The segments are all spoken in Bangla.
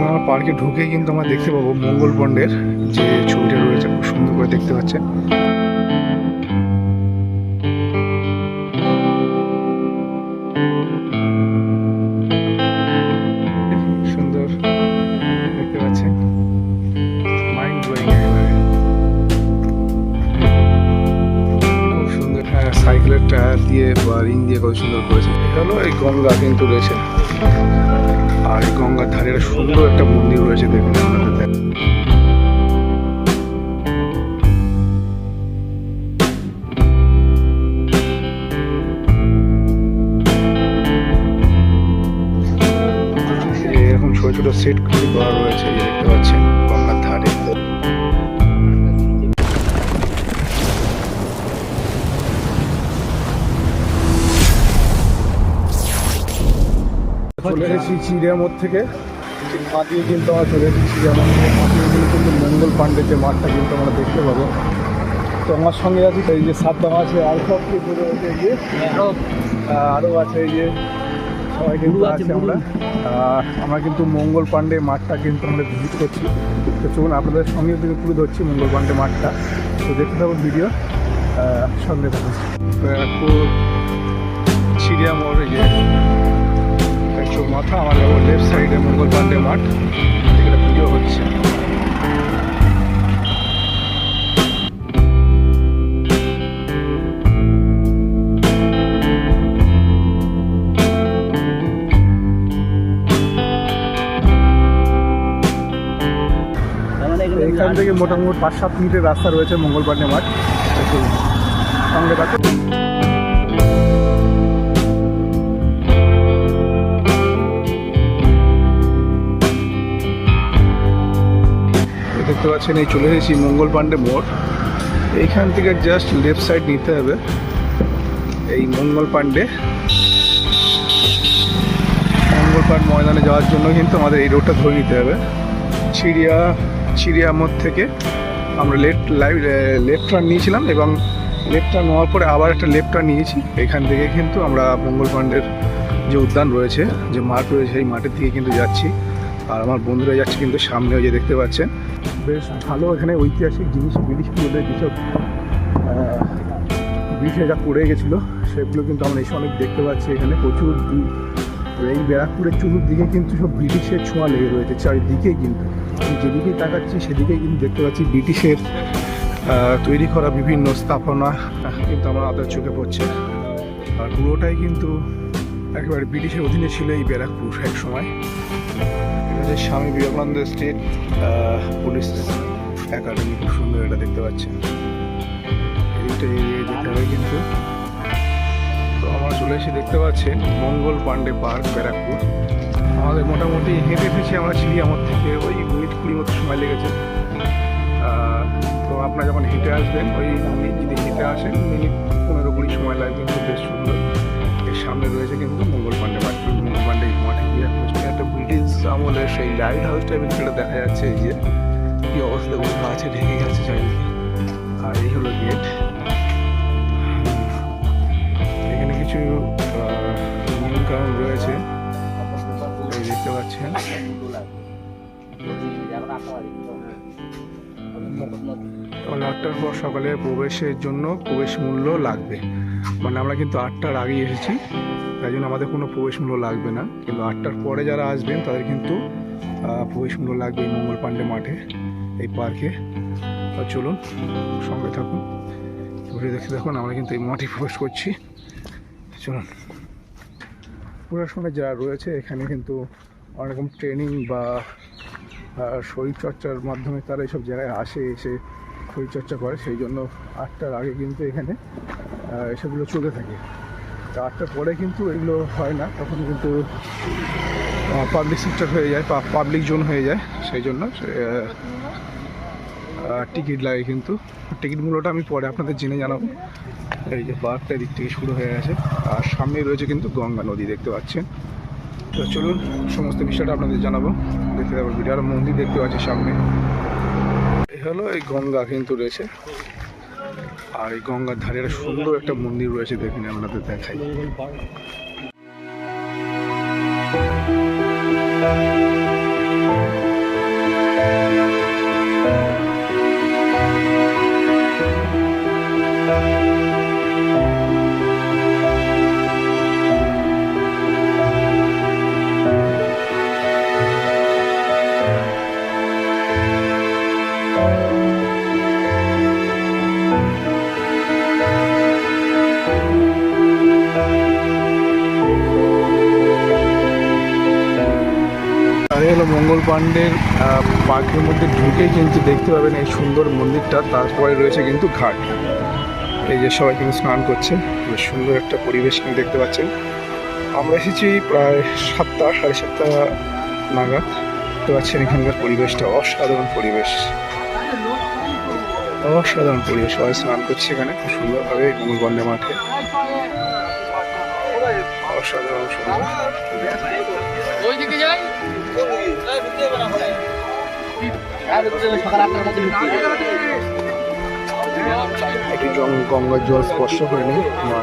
আমরা পার্কে ঢুকেই কিন্তু আমরা দেখতে পাবো মঙ্গল পণ্ডের যে ছবিটা রয়েছে, খুব সুন্দর করে দেখতে পাচ্ছেন হ্যাঁ সাইকেলের টায়ার দিয়ে বা রিং দিয়ে কত সুন্দর করেছে। এটা হলো এই গঙ্গা কিন্তু রয়েছে। আর এই গঙ্গার ধারে সুন্দর একটা মন্দির রয়েছে দেখুন আপনাদের ছোট ছোট সেট করা চলে এসেছি চিড়িয়ামোড় থেকে। ঠিক পা দিয়ে কিন্তু আমরা চলে এসেছি চিড়িয়ামোড় থেকে। পা দিয়ে কিন্তু মঙ্গল পাণ্ডের যে মাঠটা কিন্তু আমরা দেখতে পাবো। তো আমার সঙ্গে আছি এই যে সাতদাম আছে আর সব কিছু রয়েছে এই যে আরও আছে এই যে সবাই কিন্তু আছে আমরা। আমরা কিন্তু মঙ্গল পাণ্ডে মাঠটা কিন্তু আমরা ভিজিট করছি। তো চলুন আপনাদের সঙ্গে থেকে তুলে ধরছি মঙ্গল পাণ্ডে মাঠটা। তো দেখতে থাকুন ভিডিও সঙ্গে থাকুন। ব্যারাকপুর চিড়িয়ামোড় এই যে। একশো মাথা আমার লেফট সাইডে মঙ্গল পাণ্ডে মাঠ। এখানে পুজো হচ্ছে। এখান থেকে মোটামুটি পাঁচ সাত মিনিটের রাস্তা রয়েছে মঙ্গল পাণ্ডে মাঠ সঙ্গে থাকুন দেখতে পাচ্ছেন, এই চলে এসেছি মঙ্গল পাণ্ডে মোড়। এইখান থেকে জাস্ট লেফট সাইড নিতে হবে, এই মঙ্গল পাণ্ডে। মঙ্গল পাণ্ড ময়দানে যাওয়ার জন্য কিন্তু আমাদের এই রোডটা ধরে নিতে হবে। চিড়িয়া চিড়িয়া মোড় থেকে আমরা লেফট লাইভ লেফট টার্ন নিয়েছিলাম এবং লেফট টার্ন নেওয়ার পরে আবার একটা লেফট টার্ন নিয়েছি। এখান থেকে কিন্তু আমরা মঙ্গল পাণ্ডের যে উদ্যান রয়েছে, যে মাঠ রয়েছে এই মাঠের দিকে কিন্তু যাচ্ছি। আর আমার বন্ধুরা যাচ্ছে কিন্তু সামনে ওই যে দেখতে পাচ্ছেন বেশ ভালো এখানে ঐতিহাসিক জিনিস ব্রিটিশগুলোদের যেসব আহ, ব্রিটিশে যা পড়ে গেছিল সেগুলো কিন্তু আমরা এসে অনেক দেখতে পাচ্ছি এখানে। প্রচুর এই ব্যারাকপুরের চতুর্দিকে কিন্তু সব ব্রিটিশের ছোঁয়া লেগে রয়েছে চারিদিকে কিন্তু। আমি যেদিকেই তাকাচ্ছি সেদিকেই কিন্তু দেখতে পাচ্ছি ব্রিটিশের তৈরি করা বিভিন্ন স্থাপনা কিন্তু আমার আদার চোখে পড়ছে। আর পুরোটাই কিন্তু একেবারে ব্রিটিশের অধীনে ছিল এই ব্যারাকপুর এক সময়। হচ্ছে স্বামী বিবেকানন্দ আহ, পুলিশ একাডেমি খুব সুন্দর এটা দেখতে পাচ্ছেন। এইটা এড়িয়ে যেতে হবে কিন্তু। তো আমরা চলে এসে দেখতে পাচ্ছেন মঙ্গল পাণ্ডে পার্ক ব্যারাকপুর। আমাদের মোটামুটি হেঁটে এসেছি আমরা চিড়িয়ামোড় থেকে ওই মিনিট কুড়ি মতো সময় লেগেছে। তো আপনারা যখন হেঁটে আসবেন ওই আপনি যদি হেঁটে আসেন মিনিট পনেরো কুড়ি সময় লাগবে কিন্তু বেশ সুন্দর। এর সামনে রয়েছে কিন্তু আমলের সেই লাইট হাউস টাইপের যেটা দেখা যাচ্ছে, এই যে কি অবস্থা ওগুলো গাছে ঢেকে গেছে চারিদিকে আর এই হলো গেট এখানে কিছু নিয়ম কানুন রয়েছে। এই দেখতে পাচ্ছেন। তখন আটটার পর সকালে প্রবেশের জন্য প্রবেশ মূল্য লাগবে। মানে আমরা কিন্তু আটটার আগেই এসেছি, তাই জন্য আমাদের কোনো প্রবেশ মূল্য লাগবে না। কিন্তু আটটার পরে যারা আসবেন, তাদের কিন্তু প্রবেশ মূল্য লাগবে এই মঙ্গল পাণ্ডে মাঠে, এই পার্কে। চলুন, সঙ্গে থাকুন। ঘুরে দেখে দেখুন, আমরা কিন্তু এই মাঠে প্রবেশ করছি। চলুন। প্রশাসনে যারা রয়েছে, এখানে কিন্তু অনেক রকম ট্রেনিং বা শরীরচর্চার মাধ্যমে তারা এইসব জায়গায় আসে, এসে শরীরচর্চা করে, সেই জন্য আটটার আগে কিন্তু এখানে এসবগুলো চলতে থাকে। তো আটটার পরে কিন্তু এগুলো হয় না, তখন কিন্তু পাবলিক সেক্টর হয়ে যায় পাবলিক জোন হয়ে যায়, সেই জন্য টিকিট লাগে কিন্তু। টিকিট মূল্যটা আমি পরে আপনাদের জেনে জানাব। এই যে পার্কটা দিক থেকে শুরু হয়ে গেছে, আর সামনেই রয়েছে কিন্তু গঙ্গা নদী, দেখতে পাচ্ছেন। তো চলুন, সমস্ত বিষয়টা আপনাদের জানাব। দেখতে পাবো ভিডিও আর মন্দির দেখতে পাচ্ছি সামনে। হলো এই গঙ্গা কিন্তু রয়েছে। আর এই গঙ্গার ধারে একটা সুন্দর একটা মন্দির রয়েছে দেখিনি, আপনাদের দেখাই। আর আহ, পার্কের মধ্যে ঢুকেই কিন্তু দেখতে পাবেন এই সুন্দর মন্দিরটা। তারপরে রয়েছে কিন্তু ঘাট। এই যে সবাই কিন্তু স্নান করছে। বেশ সুন্দর একটা পরিবেশ কিন্তু দেখতে পাচ্ছেন। আমরা এসেছি প্রায় সাতটা সাড়ে সাতটা নাগাদ। দেখতে পাচ্ছেন এখানকার পরিবেশটা। অসাধারণ পরিবেশ। অসাধারণ পরিবেশ। সবাই স্নান করছে এখানে। খুব সুন্দরভাবে মঙ্গলবন্ডে মাঠে। অসাধারণ সুন্দর। গঙ্গার জল স্পর্শ করে নিই মা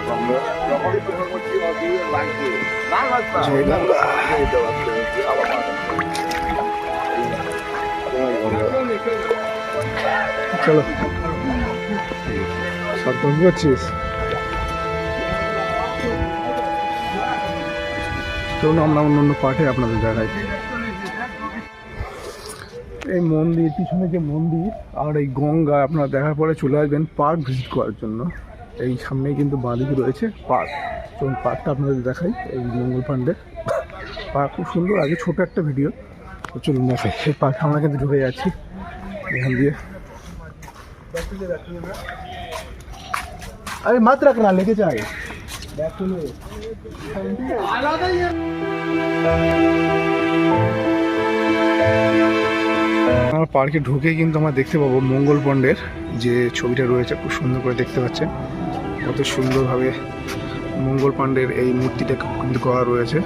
চলো। সব করছিস? চলুন, আমরা অন্য অন্য পাঠে আপনাদের দেখাই এই মন্দির, পিছনে যে মন্দির আর এই গঙ্গা, আপনারা দেখার পরে চলে আসবেন পার্ক ভিজিট করার জন্য। এই সামনেই কিন্তু বাঁদিকে রয়েছে পার্ক চলুন পার্কটা আপনাদের দেখাই, এই মঙ্গল পাণ্ডে। পার্ক খুব সুন্দর, আগে ছোট একটা ভিডিও তো চলুন দেখাই, এই পার্কে আমরা কিন্তু ঢুকে যাচ্ছি। এখান দিয়ে। আরে মাত্র রাখনা লেগে যায়। আমার পার্কে ঢুকে কিন্তু আমরা দেখতে পাবো মঙ্গল পণ্ডের যে ছবিটা রয়েছে, খুব সুন্দর করে দেখতে পাচ্ছেন। কত সুন্দরভাবে মঙ্গল পাণ্ডের এই মূর্তিটা কিন্তু করা রয়েছে।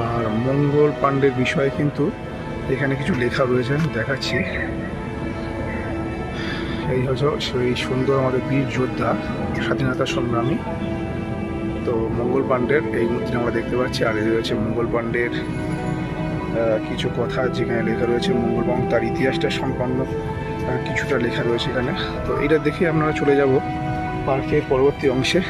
আর মঙ্গল পাণ্ডের বিষয়ে কিন্তু এখানে কিছু লেখা রয়েছে দেখাচ্ছি। এই হচ্ছে সেই সুন্দর আমাদের বীর যোদ্ধা স্বাধীনতা সংগ্রামী। তো মঙ্গল পাণ্ডের এই মূর্তিটা আমরা দেখতে পাচ্ছি, আর এই রয়েছে মঙ্গল পাণ্ডের কিছু কথা যেখানে লেখা রয়েছে মঙ্গল এবং তার ইতিহাসটা সম্পন্ন কিছুটা লেখা রয়েছে এখানে। তো এটা দেখে আপনারা চলে যাব পার্কের পরবর্তী অংশে।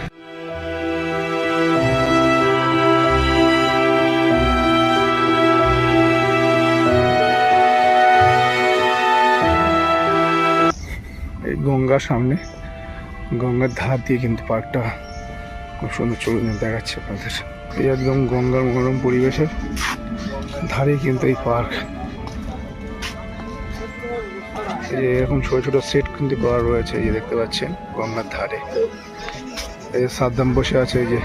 গঙ্গার সামনে, গঙ্গার ধার দিয়ে কিন্তু পার্কটা খুব সুন্দর ছবি দেখাচ্ছে আপনাদের। এই একদম গঙ্গার মনোরম পরিবেশের ধারে কিন্তু এই পার্ক এই যে এরকম ছোট ছোট সেট কিন্তু করা রয়েছে এই যে দেখতে পাচ্ছেন গঙ্গার ধারে। এই যে সাদ্দাম বসে আছে এই যে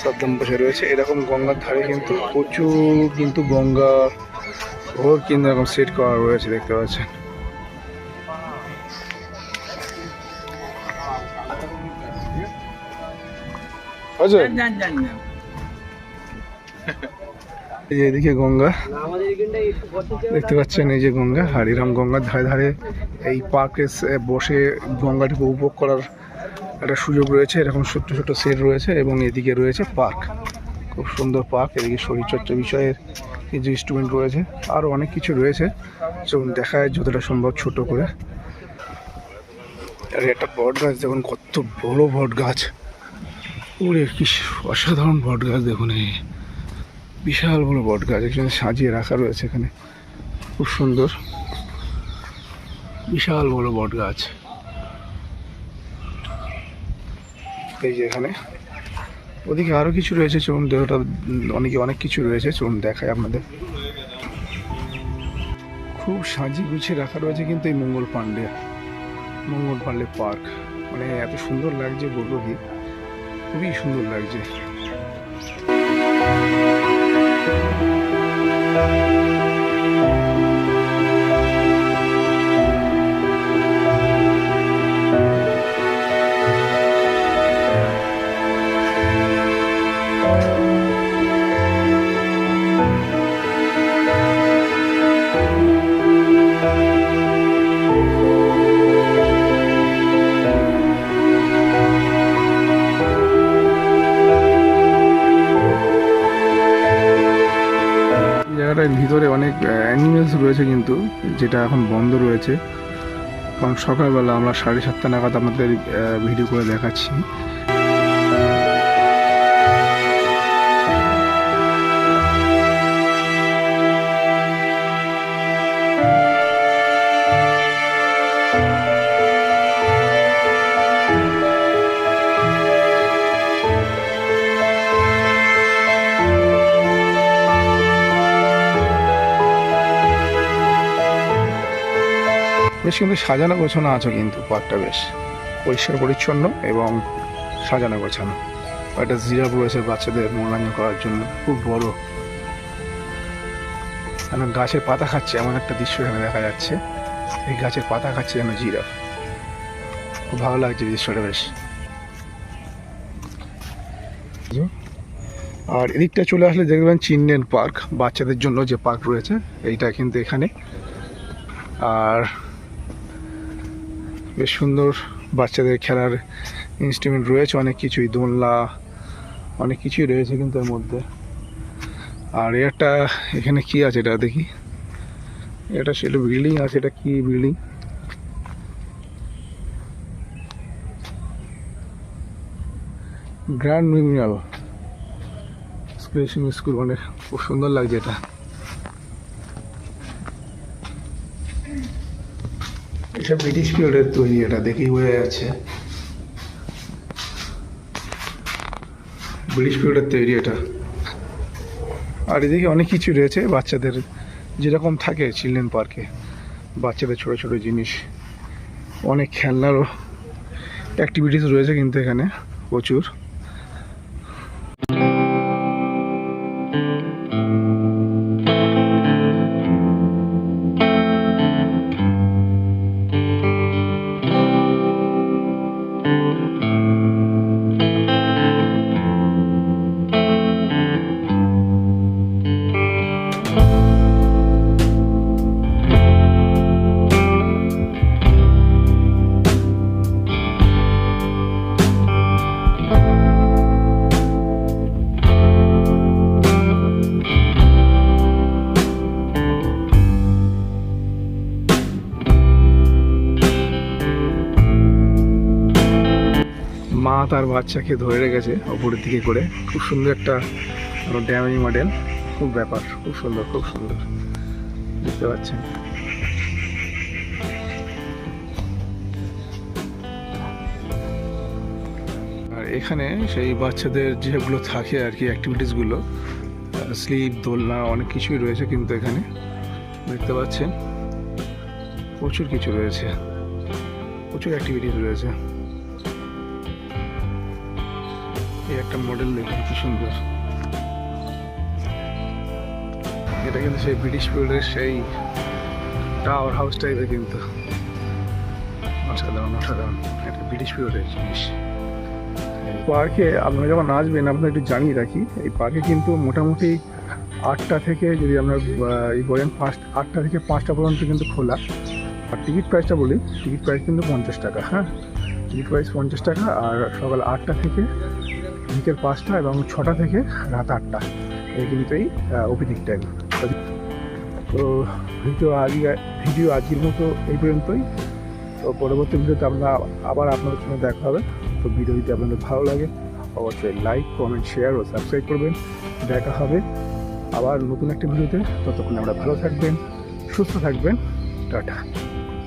সাদ্দাম বসে রয়েছে। এরকম গঙ্গার ধারে কিন্তু প্রচুর কিন্তু গঙ্গা ওর কিন্তু এরকম সেট করা রয়েছে দেখতে পাচ্ছেন। আচ্ছা এই এদিকে গঙ্গা। দেখতে পাচ্ছেন এই যে গঙ্গা, হারিরাম গঙ্গার ধারে ধারে এই পার্কে বসে গঙ্গাটিকে উপভোগ করার একটা সুযোগ রয়েছে। এরকম ছোট্ট ছোট্ট সেট রয়েছে এবং এদিকে রয়েছে পার্ক খুব সুন্দর পার্ক এদিকে শরীরচর্চা বিষয়ের কিছু ইনস্ট্রুমেন্ট রয়েছে আরও অনেক কিছু রয়েছে। চলুন যায় যতটা সম্ভব ছোট করে। আর, একটা বট গাছ, দেখুন কত বড় বট গাছ। ওরে, কি অসাধারণ বট গাছ, দেখুন এই। বিশাল বড় বট গাছ, এখানে সাজিয়ে রাখা রয়েছে এখানে। খুব সুন্দর। বিশাল বড় বট গাছ। এই যে এখানে। ওদিকে আরও কিছু রয়েছে, চলুন দেহটা, অনেকে অনেক কিছু রয়েছে, চলুন দেখায় আপনাদের। খুব সাজিয়ে গুছিয়ে রাখা রয়েছে কিন্তু এই মঙ্গল পাণ্ডে মঙ্গল পাণ্ডে পার্ক। মানে এত সুন্দর লাগছে বলব কি খুবই সুন্দর লাগছে। এই যেটা এখন বন্ধ রয়েছে। কারণ সকালবেলা আমরা সাড়ে সাতটা নাগাদ আমাদের ভিডিও করে দেখাচ্ছি। বেশ কিন্তু সাজানো গোছানো আছে কিন্তু পার্কটা বেশ পরিষ্কার পরিচ্ছন্ন এবং সাজানো গোছানো। একটা জিরাফ রয়েছে বাচ্চাদের মনোরঞ্জন করার জন্য খুব বড় এখন গাছের পাতা খাচ্ছে এমন একটা দৃশ্য এখানে দেখা যাচ্ছে। এই গাছের পাতা খাচ্ছে যেন জিরাফ খুব ভালো লাগছে দৃশ্যটা বেশ। আর এদিকটা চলে আসলে দেখবেন চিলড্রেন পার্ক, বাচ্চাদের জন্য যে পার্ক রয়েছে, এইটা কিন্তু এখানে। আর বেশ সুন্দর বাচ্চাদের খেলার ইনস্ট্রুমেন্ট রয়েছে, অনেক কিছুই, দোলনা, অনেক কিছুই রয়েছে কিন্তু এর মধ্যে। আর একটা এখানে কি আছে এটা দেখি? এটা সেটা বিল্ডিং আছে এটা কি বিল্ডিং গ্র্যান্ড স্কুল স্কুল মানে খুব সুন্দর লাগছে এটা। এটা ব্রিটিশ পিরিয়ডের তৈরি, এটা দেখেই বোঝা যাচ্ছে। ব্রিটিশ পিরিয়ডের তৈরি এটা। আর এদিকে অনেক কিছু রয়েছে বাচ্চাদের, যেরকম থাকে চিলড্রেন পার্কে বাচ্চাদের ছোট ছোট জিনিস, অনেক খেলনারও অ্যাক্টিভিটিস রয়েছে কিন্তু এখানে প্রচুর। বাচ্চাকে ধরে রেখেছে ওপরের দিকে করে। খুব সুন্দর একটা ড্যামেজ মডেল খুব ব্যাপার, খুব সুন্দর খুব সুন্দর। দেখতে পাচ্ছেন। আর এখানে সেই বাচ্চাদের যেগুলো থাকে আর কি অ্যাক্টিভিটিসগুলো স্লিপ দোলনা, অনেক কিছুই রয়েছে কিন্তু এখানে। দেখতে পাচ্ছেন, প্রচুর কিছু রয়েছে। প্রচুর অ্যাক্টিভিটিস রয়েছে। এই একটা মডেল দেখুন, কি সুন্দর। এটা কিন্তু সেই ব্রিটিশ পিরিয়ডের সেই টাওয়ার হাউস টাইপের কিন্তু। অসাধারণ অসাধারণ। একটা ব্রিটিশ পিরিয়ডের জিনিস। পার্কে আপনারা যখন আসবেন আপনার একটু জানিয়ে রাখি, এই পার্কে কিন্তু মোটামুটি আটটা থেকে যদি আপনার এই বলেন পাঁচ আটটা থেকে পাঁচটা পর্যন্ত কিন্তু খোলা। আর টিকিট প্রাইসটা বলি টিকিট প্রাইস কিন্তু পঞ্চাশ টাকা হ্যাঁ? টিকিট প্রাইস পঞ্চাশ টাকা, আর সকাল আটটা থেকে বিকেল পাঁচটা এবং ছটা থেকে রাত আটটা। এই কিন্তু এই ওপিনিং টাইম তো ভিডিও আজকে ভিডিও আজকের মতো এই পর্যন্তই। তো পরবর্তী ভিডিওতে আমরা আবার আপনাদের সঙ্গে দেখা হবে। তো ভিডিও যদি আপনাদের ভালো লাগে, অবশ্যই লাইক কমেন্ট শেয়ার ও সাবস্ক্রাইব করবেন। দেখা হবে আবার নতুন একটা ভিডিওতে। ততক্ষণ আমরা ভালো থাকবেন, সুস্থ থাকবেন। টাটা।